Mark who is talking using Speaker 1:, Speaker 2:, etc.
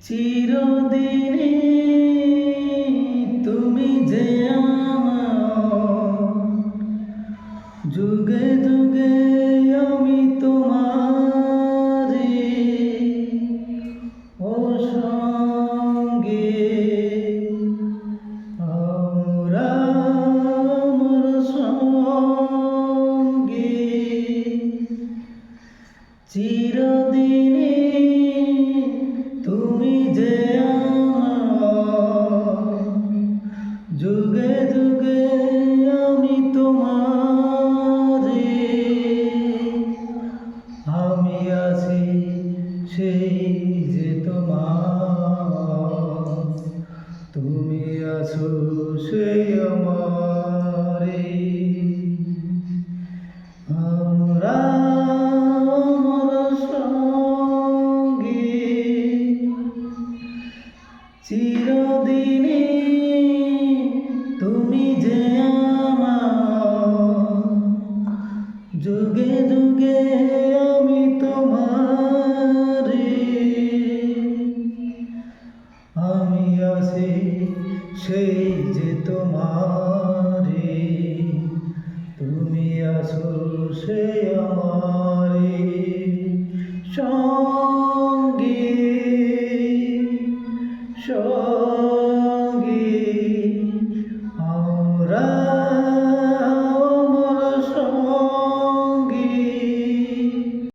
Speaker 1: চিরদিনে তুমি যে আমার। যুগে যুগে আমি তোমারে ও সঙ্গে আমরা সঙ্গে। চিরদিনে যে তোমার তুমি আছো সেই তুমি যে আমার। যুগে যুগে আমি আছি সেই যে তোমারে। তুমি আছো সে আমারে। সঙ্গী সঙ্গী আমরা